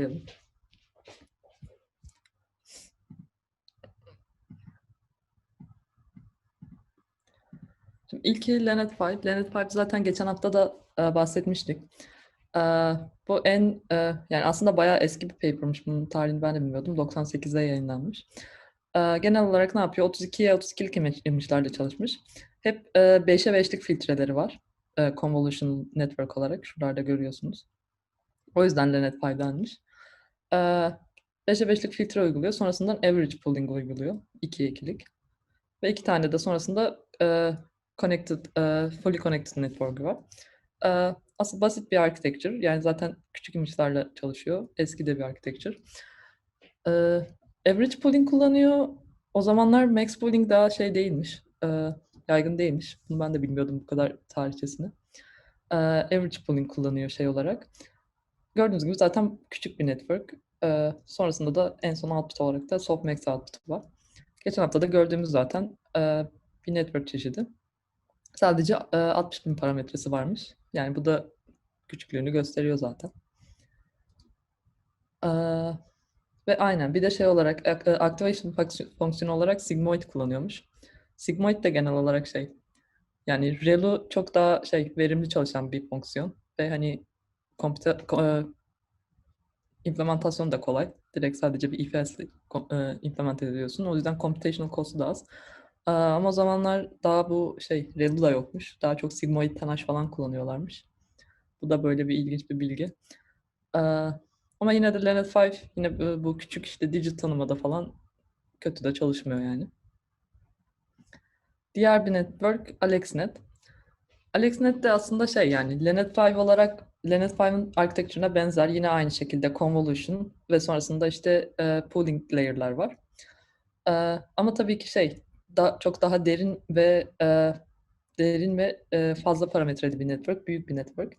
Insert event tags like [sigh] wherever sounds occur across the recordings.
başlayalım. Şimdi ilki Leonard Five. Leonard Five zaten geçen hafta da e, bahsetmiştik. E, bu en e, yani aslında bayağı eski bir paper'mış. Bunun tarihini ben de bilmiyordum. 98'de yayınlanmış. E, genel olarak ne yapıyor? 32'ye 32'lik imaj- image'lerle çalışmış. Hep e, 5'e 5'lik filtreleri var. E, convolution network olarak. Şuralarda görüyorsunuz. O yüzden Leonard Five denmiş. E, 5'e 5'lik filtre uyguluyor. Sonrasında average pooling uyguluyor. 2'ye 2'lik. Ve iki tane de sonrasında connected, fully connected network var. Aslında basit bir architecture. Yani zaten küçük image'larla çalışıyor. Eski de bir architecture. Average pooling kullanıyor. O zamanlar max pooling daha şey değilmiş. Yaygın değilmiş. Bunu ben de bilmiyordum bu kadar tarihçesini. Average pooling kullanıyor şey olarak. Gördüğünüz gibi zaten küçük bir network. E, sonrasında da en son output olarak da softmax output var. Geçen hafta da gördüğümüz zaten e, bir network çeşidi. Sadece e, 60 bin parametresi varmış. Yani bu da küçüklüğünü gösteriyor zaten. E, ve aynen bir de şey olarak e, activation fonksiyon- fonksiyonu olarak sigmoid kullanıyormuş. Sigmoid de genel olarak şey yani Relu çok daha şey verimli çalışan bir fonksiyon ve hani kompüter ko- e, da kolay. Direkt sadece bir if else ile e, implement ediyorsun. O yüzden computational cost'u da az. Aa, ama o zamanlar daha bu şey Relu da yokmuş. Daha çok sigmoid panache falan kullanıyorlarmış. Bu da böyle bir ilginç bir bilgi. Ama yine de Leonard 5 yine bu, küçük işte digit tanımada falan kötü de çalışmıyor yani. Diğer bir network AlexNet. AlexNet de aslında şey yani Leonard 5 olarak Leonard 5'in architecture'ına benzer yine aynı şekilde convolution ve sonrasında işte e, pooling layer'lar var. E, ama tabii ki şey da, çok daha derin ve e, derin ve e, fazla parametreli bir network, büyük bir network.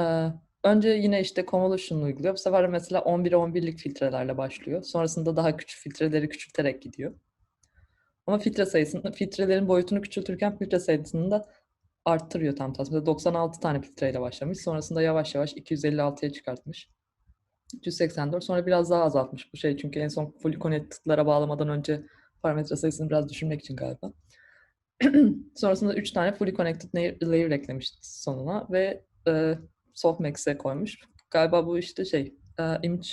E, önce yine işte convolution uyguluyor. Bu sefer mesela 11'e 11'lik filtrelerle başlıyor. Sonrasında daha küçük filtreleri küçülterek gidiyor. Ama filtre sayısını, filtrelerin boyutunu küçültürken filtre sayısını da arttırıyor tam. Mesela 96 tane filtreyle başlamış. Sonrasında yavaş yavaş 256'ya çıkartmış. 384. Sonra biraz daha azaltmış bu şey. Çünkü en son fully connected'lara bağlamadan önce parametre sayısını biraz düşürmek için galiba. [clears throat] Sonrasında 3 tane fully connected layer, eklemiş sonuna ve e, softmax'e koymuş. Galiba bu işte şey e, image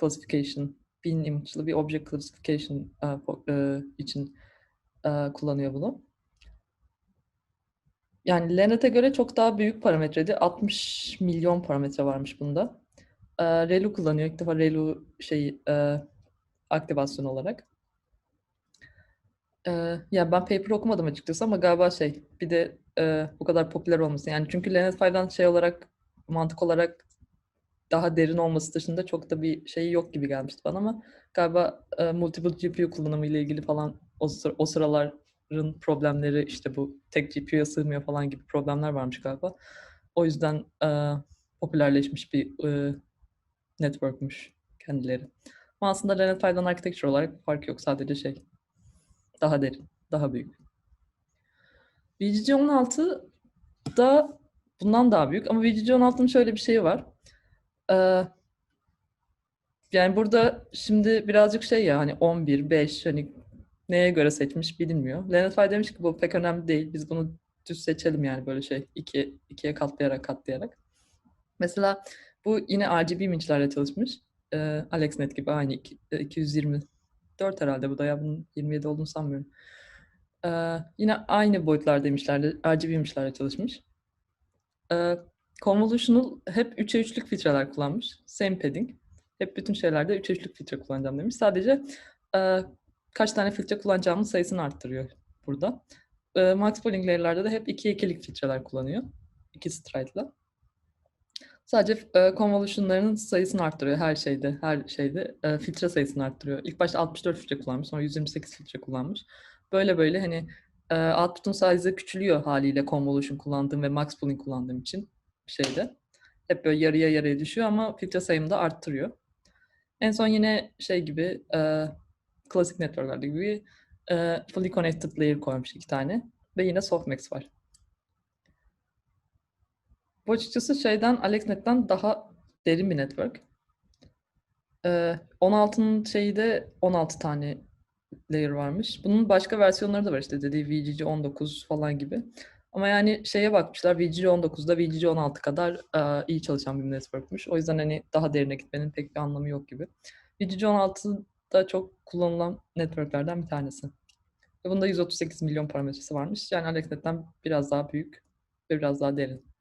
classification, bin image'lı bir object classification e, e, için e, kullanıyor bunu. Yani Lennet'e göre çok daha büyük parametredi. 60 milyon parametre varmış bunda. E, Relu kullanıyor. İlk defa Relu şeyi e, aktivasyon olarak. E, ya ben paper okumadım açıkçası ama galiba şey bir de e, bu kadar popüler olması. Yani çünkü Lennet 5'den şey olarak mantık olarak daha derin olması dışında çok da bir şeyi yok gibi gelmişti bana ama galiba e, multiple GPU kullanımı ile ilgili falan o, sıra- o sıraların problemleri işte bu tek GPU'ya sığmıyor falan gibi problemler varmış galiba. O yüzden e, popülerleşmiş bir e, network'muş kendileri. Ama aslında Leonard 5'den architecture olarak fark yok. Sadece şey daha derin, daha büyük. VGG 16 da bundan daha büyük ama VGG 16'nın şöyle bir şeyi var. Ee, yani burada şimdi birazcık şey ya hani 11, 5 hani neye göre seçmiş bilinmiyor. Leonard Fay demiş ki bu pek önemli değil. Biz bunu düz seçelim yani böyle şey iki, ikiye katlayarak katlayarak. Mesela bu yine RGB image'lerle çalışmış. Ee, AlexNet gibi aynı iki- e, 224 herhalde bu da ya bunun 27 olduğunu sanmıyorum. Ee, yine aynı boyutlar demişlerdi. RGB image'lerle çalışmış. Ee, Convolutional hep 3'e 3'lük filtreler kullanmış. Same padding. Hep bütün şeylerde 3'e 3'lük filtre kullanacağım demiş. Sadece e, kaç tane filtre kullanacağımın sayısını arttırıyor burada. E, max pooling layer'larda da hep 2'ye 2'lik filtreler kullanıyor. 2 stride'la. Sadece e, convolution'ların sayısını arttırıyor her şeyde, her şeyde e, filtre sayısını arttırıyor. İlk başta 64 filtre kullanmış, sonra 128 filtre kullanmış. Böyle böyle hani e, output'un size'ı küçülüyor haliyle convolution kullandığım ve max pooling kullandığım için şeyde. Hep böyle yarıya yarıya düşüyor ama filtre sayımı da arttırıyor. En son yine şey gibi e, klasik networklerde gibi e, fully connected layer koymuş iki tane ve yine softmax var. Bu açıkçası şeyden AlexNet'ten daha derin bir network. Eee, 16'nın şeyi de 16 tane layer varmış. Bunun başka versiyonları da var işte dediği VGG 19 falan gibi. Ama yani şeye bakmışlar VGG 19'da VGG 16 kadar eee, iyi çalışan bir network'muş. O yüzden hani daha derine gitmenin pek bir anlamı yok gibi. VGG 16 da çok kullanılan network'lerden bir tanesi. Ve bunda 138 milyon parametresi varmış. Yani AlexNet'ten biraz daha büyük ve biraz daha derin.